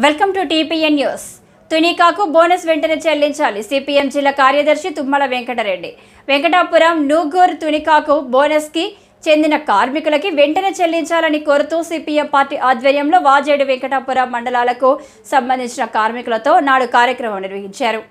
Welcome to T P N news. తునికాకు bonus వెంటనే చెల్లించాలి. CPM జిల్లా కార్యదర్శి తుమ్మల వెంకటరెడ్డి. వెంకటాపురం నూగూరు తునికాకు బోనస్కి చెందిన కార్మికులకి వెంటనే చెల్లించాలని కోరుతూ సిపిఎం పార్టీ ఆధ్వర్యంలో వాజేడు వెంకటాపురం మండలాలకు సంబంధించిన కార్మికులతో నాడు కార్యక్రమం నిర్వహించారు.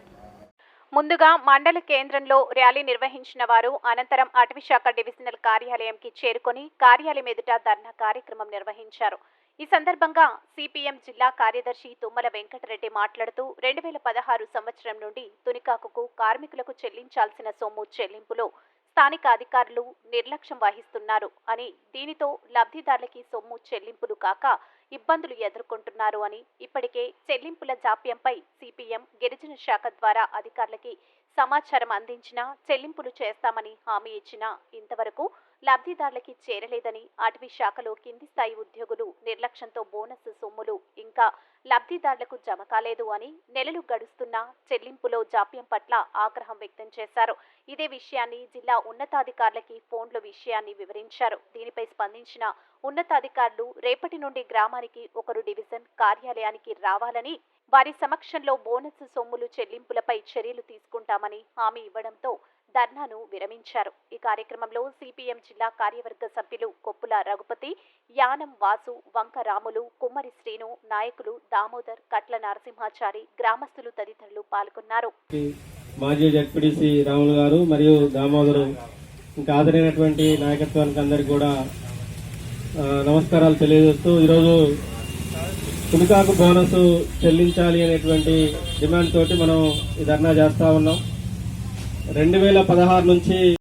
ముందుగా మండల కేంద్రంలో ర్యాలీ నిర్వహించిన వారు అనంతరం అటవీశాఖ డివిజనల్ కార్యాలయంకి చేరుకొని కార్యాలయం ఎదుట ధర్నా కార్యక్రమం నిర్వహించారు. ఈ సందర్భంగా సిపిఎం జిల్లా కార్యదర్శి తుమ్మల వెంకటరెడ్డి మాట్లాడుతూ రెండు వేల పదహారు సంవత్సరం నుండి తునికాకుకు కార్మికులకు చెల్లించాల్సిన సొమ్ము చెల్లింపులో స్థానిక అధికారులు నిర్లక్ష్యం వహిస్తున్నారు అని దీనితో లబ్ధిదారులకి సొమ్ము చెల్లింపులు కాక ఇబ్బందులు ఎదుర్కొంటున్నారు అని ఇప్పటికే చెల్లింపుల జాప్యంపై సిపిఎం గిరిజన శాఖ ద్వారా అధికారులకి సమాచారం అందించినా చెల్లింపులు చేస్తామని హామీ ఇచ్చినా ఇంతవరకు లబ్ధిదారులకి చేరలేదని అటవీ శాఖలో కింది స్థాయి ఉద్యోగులు నిర్లక్ష్యంతో బోనస్ సొమ్ములు ఇంకా లబ్ధిదారులకు జమ కాలేదు అని నెలలు గడుస్తున్నా చెల్లింపులో జాప్యం పట్ల ఆగ్రహం వ్యక్తం చేశారు. ఇదే విషయాన్ని జిల్లా ఉన్నతాధికారులకి ఫోన్ల విషయాన్ని వివరించారు. దీనిపై స్పందించిన ఉన్నతాధికారులు రేపటి నుండి గ్రామానికి ఒకరు డివిజన్ కార్యాలయానికి రావాలని వారి సమక్షంలో బోనస్ సొమ్ములు చెల్లింపులపై చర్యలు తీసుకుంటామని హామీ ఇవ్వడంతో ధర్నాను విరమించారు. ఈ కార్యక్రమంలో సిపిఎం జిల్లా కార్యవర్గ సభ్యులు కొప్పుల రఘుపతి యానం వాసు వంక రాములు కుమ్మరి శ్రీను నాయకులు దామోదర్ కట్ల నరసింహాచారి గ్రామస్తులు తదితరులు పాల్గొన్నారు. మాజీ జడ్పీడీసీ రాములు గారు మరియు దామోదరు ఇంకా ఆదరైనటువంటి నాయకత్వానికి అందరికి కూడా నమస్కారాలు తెలియజేస్తూ ఈరోజు తునికాకు బోనస్ చెల్లించాలి అనేటువంటి డిమాండ్ తోటి మనం ఈ ధర్నా చేస్తా ఉన్నాం. రెండు వేల పదహారు నుంచి